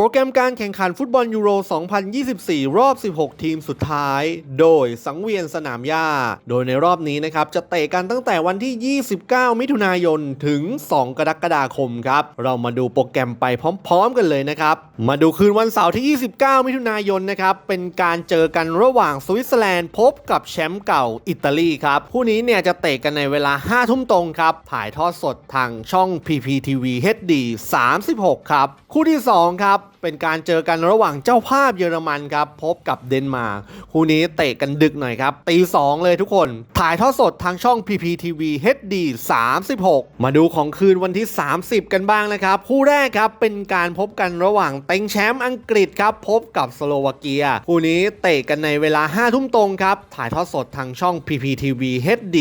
โปรแกรมการแข่งขันฟุตบอลยูโร 2024 รอบ 16 ทีมสุดท้าย โดยสังเวียนสนามหญ้า โดยในรอบนี้นะครับ จะเตะกันตั้งแต่วันที่ 29 มิถุนายน ถึง 2 กรกฎาคมครับ เรามาดูโปรแกรมไปพร้อม ๆ กันเลยนะครับ มาดูคืนวันเสาร์ที่ 29 มิถุนายนนะครับ เป็นการเจอกันระหว่างสวิตเซอร์แลนด์พบกับแชมป์เก่าอิตาลีครับ คู่นี้เนี่ยจะเตะกันในเวลา 5 ทุ่มตรงครับ ถ่ายทอดสดทางช่อง PPTV HD 36 ครับ คู่ที่ 2 ครับ เป็นการเจอกันระหว่างเจ้าภาพเยอรมันครับ พบกับเดนมาร์กคู่นี้เตะกันดึกหน่อยครับ ตี 2 เลยทุกคน ถ่ายทอดสดทางช่อง PPTV HD 36 มาดูของคืนวันที่ 30 กันบ้างนะครับ คู่แรกครับ เป็นการพบกันระหว่างเต็งแชมป์อังกฤษครับ พบกับสโลวาเกีย คู่นี้เตะกันในเวลา 5 ทุ่มตรงครับ ถ่ายทอดสดทางช่อง PPTV HD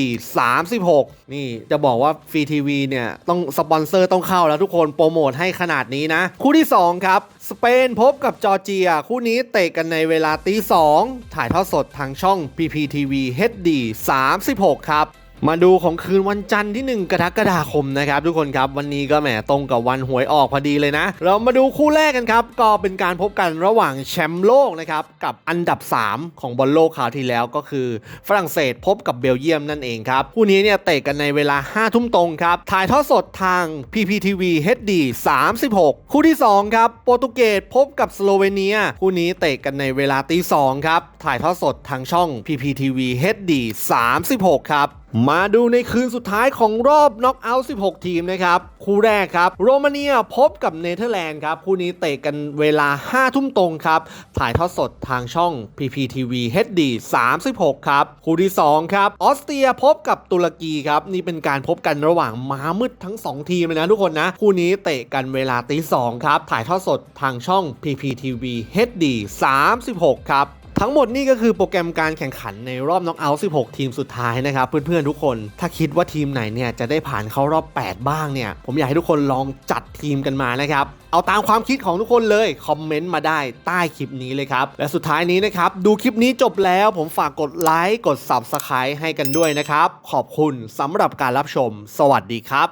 36 นี่จะบอกว่าฟรีทีวีเนี่ยต้องสปอนเซอร์ต้องเข้าแล้วทุกคนโปรโมทให้ขนาดนี้นะ คู่ที่ 2 ครับสเปนพบกับจอร์เจีย คู่นี้เตะกันในเวลาตีสองถ่ายทอดสดทางช่อง PPTV HD 36 ครับ มาดูของคืนวันจันทร์ที่ 1 กรกฎาคมนะครับทุกคนครับวันนี้ก็แหมตรงกับวันหวยออกพอดีเลยนะ เรามาดูคู่แรกกันครับ ก็เป็นการพบกันระหว่างแชมป์โลกนะครับกับอันดับ 3 ของบอลโลกคราวที่แล้วก็คือ ฝรั่งเศสพบกับเบลเยียมนั่นเองครับคู่นี้เนี่ยเตะกันในเวลา 5 ทุ่มตรงครับถ่ายทอดสดทาง PPTV HD 36 คู่ที่ 2 ครับโปรตุเกสพบกับสโลเวเนียคู่นี้เตะกันในเวลาตี2ครับถ่ายทอดสดทางช่อง PPTV HD 36 ครับมาดูในคืนสุดท้ายของรอบน็อกเอาท์16 ทีมนะครับ คู่แรกครับ โรมาเนียพบกับเนเธอร์แลนด์ครับ คู่นี้เตะกันเวลา 5 ทุ่มตรงครับ ถ่ายทอดสดทางช่อง PPTV HD 36 ครับ คู่ที่ 2 ครับ ออสเตรียพบกับตุรกีครับ นี่เป็นการพบกันระหว่างม้ามืดทั้ง 2 ทีมเลยนะทุกคนนะ คู่นี้เตะกันเวลาตี2ครับ ถ่ายทอดสดทางช่อง PPTV HD 36 ครับ ทั้งหมดนี่ก็คือโปรแกรมการแข่งขันในรอบน็อกเอาท์16 ทีมสุดท้ายนะครับ เพื่อนๆทุกคน ถ้าคิดว่าทีมไหนเนี่ยจะได้ผ่านเข้ารอบ 8 บ้างเนี่ย ผมอยากให้ทุกคนลองจัดทีมกันมานะครับ เอาตามความคิดของทุกคนเลย คอมเมนต์มาได้ใต้คลิปนี้เลยครับ และสุดท้ายนี้นะครับ ดูคลิปนี้จบแล้วผมฝากกดไลค์กด Subscribe ให้กันด้วยนะครับ ขอบคุณสำหรับการรับชม สวัสดีครับ